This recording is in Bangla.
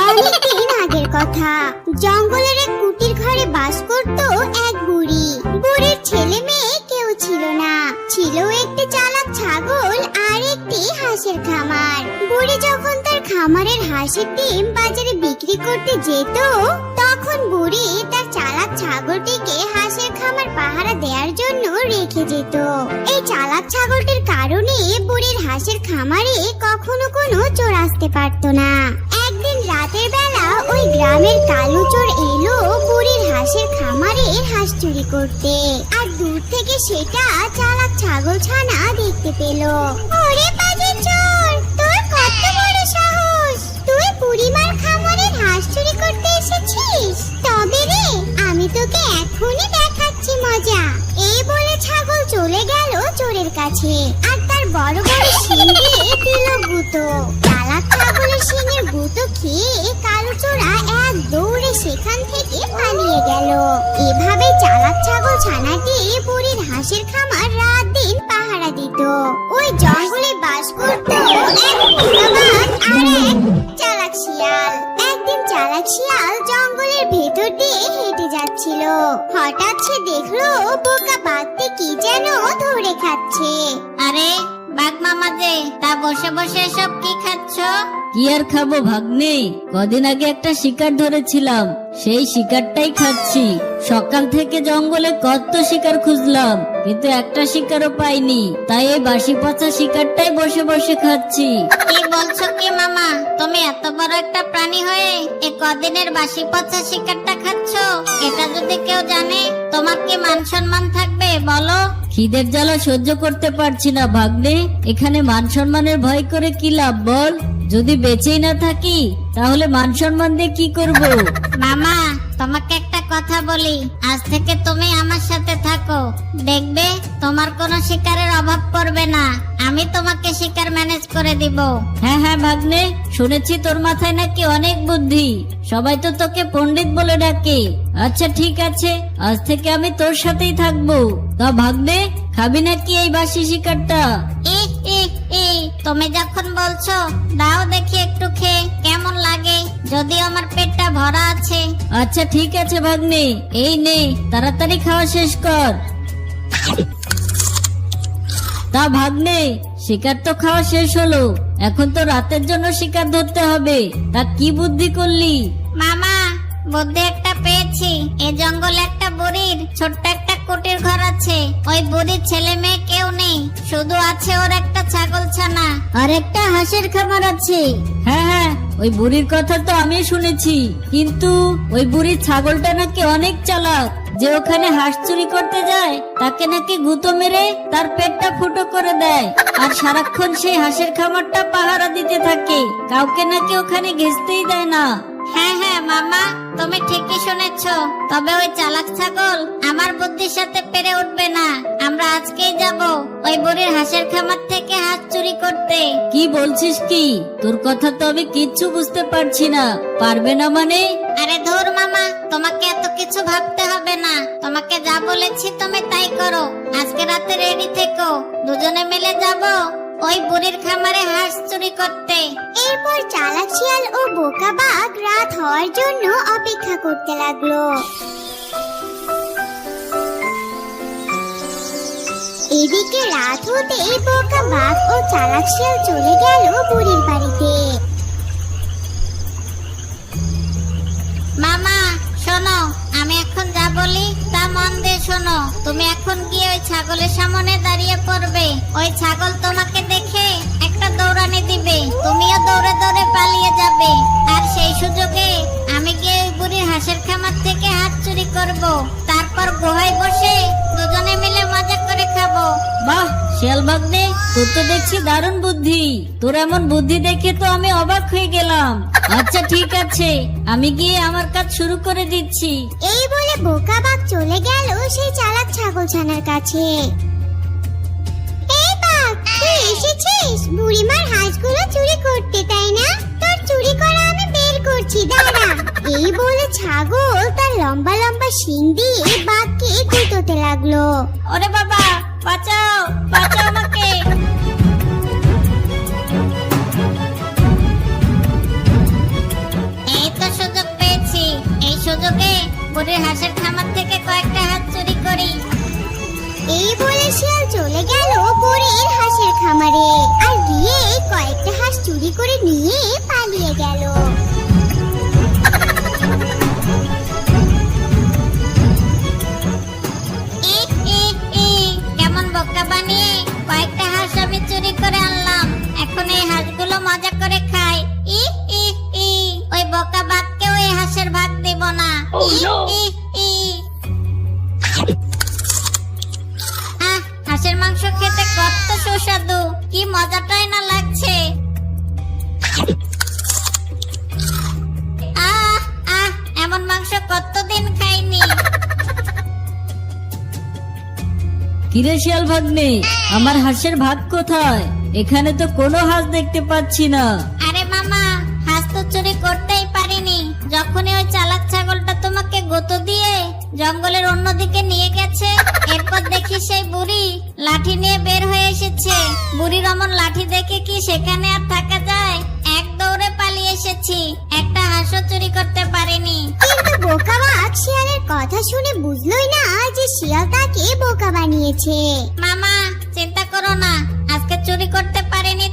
অনেকদিন আগের কথা। জঙ্গলের এক কুটির ঘরে বাস করত এক বুড়ি। বুড়ির ছেলে মেয়ে কেউ ছিল না। ছিল একটি চালাক ছাগল আর একটি হাঁসের খামার। বুড়ি যখন তার খামারের হাঁসের ডিম বাজারে বিক্রি করতে যেত, তখন বুড়ি তার চালাক ছাগলটিকে হাঁসের খামার পাহারা দেওয়ার জন্য রেখে যেত। এই চালাক ছাগলটির কারণে বুড়ির হাঁসের খামারে কখনো কোনো চোর আসতে পারতো না। রাতের বেলা ওই গ্রামের কালো এলো বুড়ির হাঁসের খামারে হাঁস চুরি করতে। আর দূর থেকে সেটা চালাক ছাগল ছানা দেখতে পেল। ওরে বাজে চোর, তোর কত বড় সাহস। তুই বুড়িমার খামারের হাঁস চুরি করতে এসেছিস? তবে রে, আমি তোকে এখনই দেখাচ্ছি মজা। এই বলে ছাগল চলে গেল চোরের কাছে। আর তার বড় বড় শিং দিল গুঁতো। এভাবে চালাক ছাগল ছানাটি বুড়ির হাঁসের খামার রাত দিন পাহারা দিত। ওই জঙ্গলে বাস করত চালাক শিয়াল। একদিন চালাক শিয়াল জঙ্গলের ভেতর দিয়ে হেঁটে যাচ্ছিল। হঠাৎ সে দেখল বোকা বাঘটি কি যেন ধরে খাচ্ছে। আরে বাঘ মামা যে তা বসে বসে এসব কি খাচ্ছ? কি আর খাব ভাগ্নে? কদিন আগে একটা শিকার ধরেছিলাম। সেই শিকারটাই খাচ্ছি। সকাল থেকে জঙ্গলে কত শিকার খুঁজলাম কিন্তু একটা শিকারও পাইনি। তাই এই বাসি পচা শিকারটাই বসে বসে খাচ্ছি। কি বলছো কি মামা? তুমি এত বড় একটা প্রাণী হয়ে এ কদিনের বাসি পচা শিকারটা খাচ্ছ? এটা যদি কেউ জানে তোমার কি মান সম্মান থাকবে বলো। খিদের জ্বালা সহ্য করতে পারছি না ভাগ্নে। এখানে মান সম্মানের ভয় করে কি লাভ বল? যদি বেঁচেই না থাকি, তাহলে মান সম্মান দিয়ে কি করব? মামা, তোমাকে কথা বলি। আজ থেকে তুমি আমার সাথে থাকো। দেখবে, তোমার কোনো শিকারের অভাব পড়বে না। আমি তোমাকে শিকার ম্যানেজ করে দিব। হ্যাঁ হ্যাঁ ভাগ্নে, শুনেছি তোর মাথায় নাকি অনেক বুদ্ধি। সবাই তো তোকে পণ্ডিত বলে ডাকে। আচ্ছা ঠিক আছে, আজ থেকে আমি তোর সাথেই থাকব। তা ভাগ্নে, খাবি নাকি এই বাসি শিকারটা? তুমি যখন বলছো, দাও দেখি একটু খেয়ে, কেমন যদি আমার পেটটা ভরা আছে। আচ্ছা ঠিক আছে ভাগ্নে। এই নে তাড়াতাড়ি খাওয়া শেষ কর। তা ভাগ্নে শিকার তো খাওয়া শেষ হলো। এখন তো রাতের জন্য শিকার ধরতে হবে। তা কি বুদ্ধি করলি? মামা বুদ্ধি একটা পেয়েছি। এ জঙ্গলে একটা বুড়ির ছোট্ট একটা কুটির ঘর আছে। ওই বুড়ির ছেলে মেয়ে কেউ নেই। শুধু আছে ওর একটা ছাগল ছানা আর একটা হাঁসের খামার আছে। হ্যাঁ হ্যাঁ ওই বুড়ির কথা তো আমি শুনেছি। কিন্তু ওই বুড়ির ছাগলটা নাকি অনেক চালাক। যে ওখানে হাঁস চুরি করতে যায়, তাকে নাকি গুঁতো মেরে তার পেটটা ফুটো করে দেয়। আর সারাক্ষণ সেই হাঁসের খামারটা পাহারা দিতে থাকে। কাউকে নাকি ওখানে ঘেসতেই দেয় না। হ্যাঁ মামা তুমি ঠিকই শুনেছ। তবে ওই চালাক ছাগল আমার বুদ্ধির সাথে পেরে উঠবে না। আমরা আজকেই যাব ওই বুড়ির হাঁসের খামার থেকে হাঁস চুরি করতে। কি বলছিস কি? তোর কথা তো আমি কিচ্ছু বুঝতে পারছি না। পারবে না মানে? আরে ধর মামা তোমাকে এত কিছু ভাবতে হবে না। তোমাকে যা বলেছি তুমি তাই করো। আজকে রাতে রেডি থেকো। দুজনে মিলে যাব। ওই বুড়ির খামারে হাঁস চুরি করতে। এরপর চালাক শিয়াল ও বোকা বাঘ রাত হওয়ার জন্য অপেক্ষা করতে লাগল। এদিকে রাত হতেই বোকা বাঘ ও চালাক শিয়াল চলে গেল বুড়ির বাড়িতে। মামা শোনো, আমি এখন যা বলি তা মন দিয়ে শোনো। তুমি এখন গিয়ে ওই ছাগলের সামনে দাঁড়িয়ে পড়বে। ওই ছাগল তোমাকে দেখে একটা দৌড়ানি দিবে। তুমিও দৌড়ে দৌড়ে পালিয়ে যাবে। আর সেই সুযোগে আমি গিয়ে ওই বুড়ির হাঁসের খামার থেকে হাত চুরি করব। তারপর গুহায় বসে দুজনে মিলে মজা করে খাব। বাহ! শিয়াল ভাগ্নে তোর তো দেখছি দারুণ বুদ্ধি। তোর এমন বুদ্ধি দেখে তো আমি অবাক হয়ে গেলাম। আচ্ছা ঠিক আছে আমি গিয়ে আমার কাজ শুরু করে দিচ্ছি। এই বলে বোকা বাঘ চলে গেল সেই চালাক ছাগল ছানার কাছে। এই বাঘ তুই এসেছিস? বুড়িমার হাঁসগুলো চুরি করতে তাই না? তোর চুরি করা আমি বের করছি দাঁড়া। এই বলে ছাগল তার লম্বা লম্বা শিং দিয়ে বাঘকে গুঁতোতে লাগল। ওরে বাবা বাঁচাও বাঁচাও আমাকে। এই তো সুযোগ পেয়েছি। এই সুযোগে বুড়ির হাঁসের খামার থেকে কয়েকটা হাঁস চুরি করি। এই বলে শিয়াল চলে গেল বুড়ির হাঁসের খামারে। আর গিয়ে কয়েকটা হাঁস চুরি করে নিয়ে সুস্বাদু কি মজাটাই না লাগছে? আহ আহ এমন মাংস কতদিন খাইনি? কিরে শিয়াল ভাগ্নে আমার হাঁসের ভাগ কোথায়? এখানে তো কোনো হাঁস দেখতে পাচ্ছি না। আরে মামা হাঁস তো চুরি করতেই পারিনি। যখনই ওই চালাক ছাগলটা তোমাকে গত দিয়ে জঙ্গলের অন্যদিকে নিয়ে গেছে। এরপর দেখি সেই বুড়ি লাঠি নিয়ে বের হয়ে এসেছে। বুড়ির অমন লাঠি দেখে কি সেখানে আর থাকা যায়? এক দৌড়ে পালিয়ে এসেছি। একটা হাঁসও চুরি করতে পারিনি। কিন্তু বোকা বাঘ শিয়ালের কথা শুনে বুঝলোই না যে শিয়াল তাকে বোকা বানিয়েছে। মামা চিন্তা করো না। আজকে চুরি করতে পারিনি